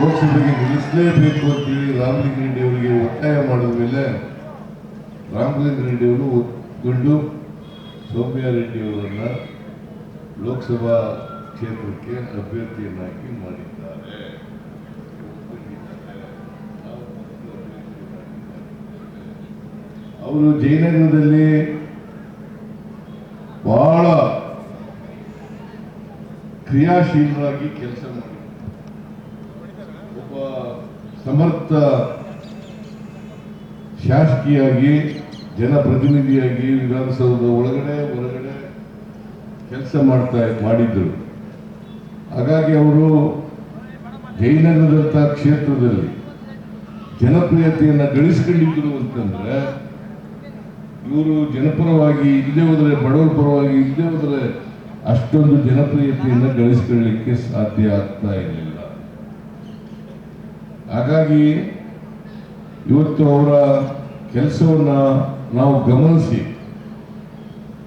ಲೋಕಸಭೆಗೆ ನಿಲ್ಲಿಸಲೇಬೇಕು ಅಂತೇಳಿ ರಾಮಲಿಂಗ ರೆಡ್ಡಿ ಅವರಿಗೆ ಒತ್ತಾಯ ಮಾಡಿದ ಮೇಲೆ ರಾಮಲಿಂಗ ರೆಡ್ಡಿ ಅವರು ಗಂಡು ಸೌಮ್ಯ ರೆಡ್ಡಿ ಅವರನ್ನ ಲೋಕಸಭಾ ಕ್ಷೇತ್ರಕ್ಕೆ ಅಭ್ಯರ್ಥಿಯನ್ನಾಗಿ ಮಾಡಿದ್ದಾರೆ. ಅವರು ಜಯನಗರದಲ್ಲಿ ಬಹಳ ಕ್ರಿಯಾಶೀಲರಾಗಿ ಕೆಲಸ ಮಾಡಿದ್ದಾರೆ. ಒಬ್ಬ ಸಮರ್ಥ ಶಾಸಕಿಯಾಗಿ, ಜನಪ್ರತಿನಿಧಿಯಾಗಿ ವಿಧಾನಸೌಧದ ಒಳಗಡೆ, ಹೊರಗಡೆ ಕೆಲಸ ಮಾಡ್ತಾ ಮಾಡಿದ್ದರು. ಹಾಗಾಗಿ ಅವರು ಜಯನಗರದಂಥ ಕ್ಷೇತ್ರದಲ್ಲಿ ಜನಪ್ರಿಯತೆಯನ್ನು ಗಳಿಸ್ಕೊಂಡಿದ್ರು ಅಂತಂದರೆ ಇವರು ಜನಪರವಾಗಿ ಇಲ್ಲೇ ಹೋದರೆ, ಬಡವರ ಪರವಾಗಿ ಇಲ್ಲೇ ಹೋದರೆ ಅಷ್ಟೊಂದು ಜನಪ್ರಿಯತೆಯನ್ನು ಗಳಿಸ್ಕೊಳ್ಳಿಕ್ಕೆ ಸಾಧ್ಯ ಆಗ್ತಾ ಇರಲಿಲ್ಲ. ಹಾಗಾಗಿ ಇವತ್ತು ಅವರ ಕೆಲಸವನ್ನ ನಾವು ಗಮನಿಸಿ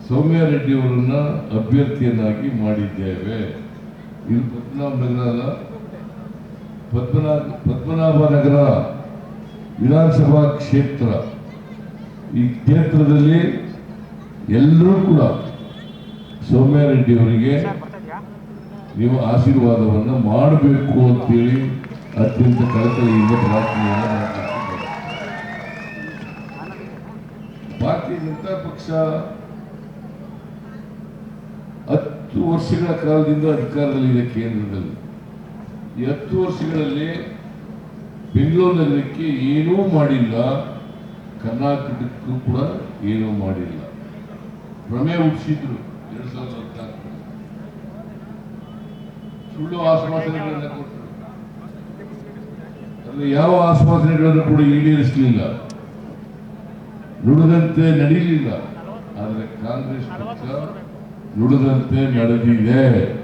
ಸೌಮ್ಯ ರೆಡ್ಡಿ ಅವರನ್ನ ಅಭ್ಯರ್ಥಿಯನ್ನಾಗಿ ಮಾಡಿದ್ದೇವೆ. ಇದು ಪದ್ಮನಾಭ ನಗರ ಅಲ್ಲ. ಪದ್ಮನಾಭ ನಗರ ವಿಧಾನಸಭಾ ಕ್ಷೇತ್ರ. ಈ ಕ್ಷೇತ್ರದಲ್ಲಿ ಎಲ್ಲರೂ ಕೂಡ ಸೌಮ್ಯ ರೆಡ್ಡಿ ಅವರಿಗೆ ನೀವು ಆಶೀರ್ವಾದವನ್ನು ಮಾಡಬೇಕು ಅಂತೇಳಿ ಅತ್ಯಂತ ಕಳಕಳಿಯಿಂದ ಪ್ರಾರ್ಥನೆಯನ್ನು ಮಾಡ್ತಿದ್ದೇನೆ ಭಾರತೀಯ ಜನತಾ ಪಕ್ಷ ಹತ್ತು ವರ್ಷಗಳ ಕಾಲದಿಂದ ಅಧಿಕಾರದಲ್ಲಿದೆ ಕೇಂದ್ರದಲ್ಲಿ. ಈ ಹತ್ತು ವರ್ಷಗಳಲ್ಲಿ ಬೆಂಗಳೂರಿನಲ್ಲಿ ಏನೂ ಮಾಡಿಲ್ಲ, ಕರ್ನಾಟಕಕ್ಕೂ ಕೂಡ ಏನೂ ಮಾಡಿಲ್ಲ. ಭ್ರಮೆ ಹುಟ್ಟಿಸಿದ್ರು ಎರಡ್ ಸಾವಿರದ ಹದಿನಾಲ್ಕು ಸುಳ್ಳು ಆಶ್ವಾಸನೆಗಳನ್ನ ಆದರೆ ಯಾವ ಆಶ್ವಾಸನೆಗಳನ್ನು ಕೂಡ ಈಡೇರಿಸಲಿಲ್ಲ. ನುಡಿದಂತೆ ನಡೀಲಿಲ್ಲ. ಆದರೆ ಕಾಂಗ್ರೆಸ್ ಪಕ್ಷ ನುಡಿದಂತೆ ನಡೆದಿದೆ.